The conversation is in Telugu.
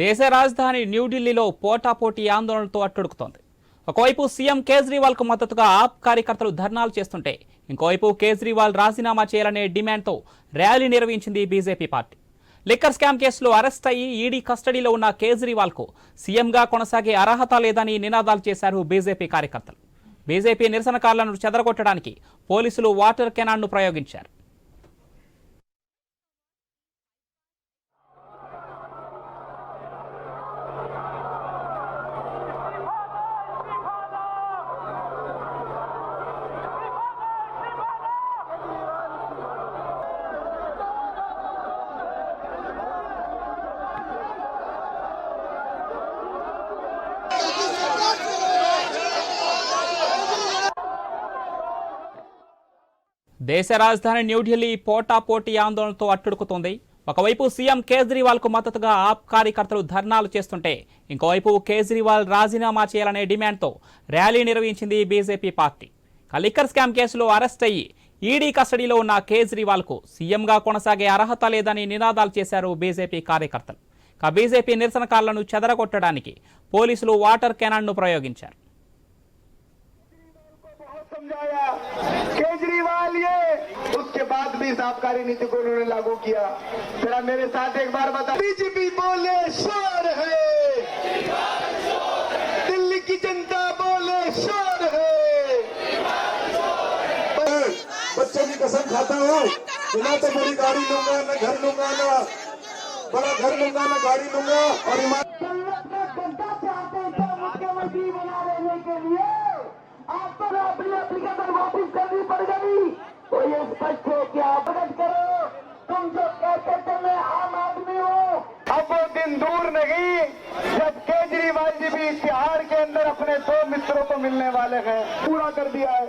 దేశ రాజధాని న్యూఢిల్లీలో పోటాపోటీ ఆందోళనలతో అట్టుడుకుతోంది ఒకవైపు సీఎం కేజ్రీవాల్కు మద్దతుగా ఆప్ కార్యకర్తలు ధర్నాలు చేస్తుంటే ఇంకోవైపు కేజ్రీవాల్ రాజీనామా చేయాలనే డిమాండ్తో ర్యాలీ నిర్వహించింది బీజేపీ పార్టీ. లిక్కర్ స్కామ్ కేసులో అరెస్ట్ అయ్యి ఈడీ కస్టడీలో ఉన్న కేజ్రీవాల్కు సీఎంగా కొనసాగే అర్హత లేదని నినాదాలు చేశారు బీజేపీ కార్యకర్తలు. బీజేపీ నిరసనకారులను చెదరగొట్టడానికి పోలీసులు వాటర్ కెనాన్ను ప్రయోగించారు. దేశ రాజధాని న్యూఢిల్లీ పోటాపోటీ ఆందోళనతో అట్టుడుకుతోంది. ఒకవైపు సీఎం కేజ్రీవాల్కు మద్దతుగా ఆప్ కార్యకర్తలు ధర్నాలు చేస్తుంటే ఇంకోవైపు కేజ్రీవాల్ రాజీనామా చేయాలనే డిమాండ్తో ర్యాలీ నిర్వహించింది బీజేపీ పార్టీ. ఇక లిక్కర్ స్కామ్ కేసులో అరెస్ట్ అయ్యి ఈడీ కస్టడీలో ఉన్న కేజ్రీవాల్కు సీఎంగా కొనసాగే అర్హత లేదని నినాదాలు చేశారు బీజేపీ కార్యకర్తలు. ఇక బీజేపీ నిరసనకారులను చెదరగొట్టడానికి పోలీసులు వాటర్ కెనాన్ను ప్రయోగించారు. इस आबकारी नीति को उन्होंने लागू किया। जरा मेरे साथ एक बार बता। बीजेपी बोले शोर है। दिल्ली की जनता बोले शोर है। बच्चों की कसम खाता हूँ। कि ना तो बड़ी गाड़ी लूँगा, ना घर लूँगा, ना बड़ा घर लूँगा, ना गाड़ी लूँगा, और ईमान ये स्पष्ट है कि आप प्रकट करो। तुम जो कहते थे मैं आम आदमी हूँ, अब वो दिन दूर नहीं, जब केजरीवाल जी भी तिहाड़ के अंदर अपने दो मित्रों को मिलने वाले हैं, पूरा कर दिया है।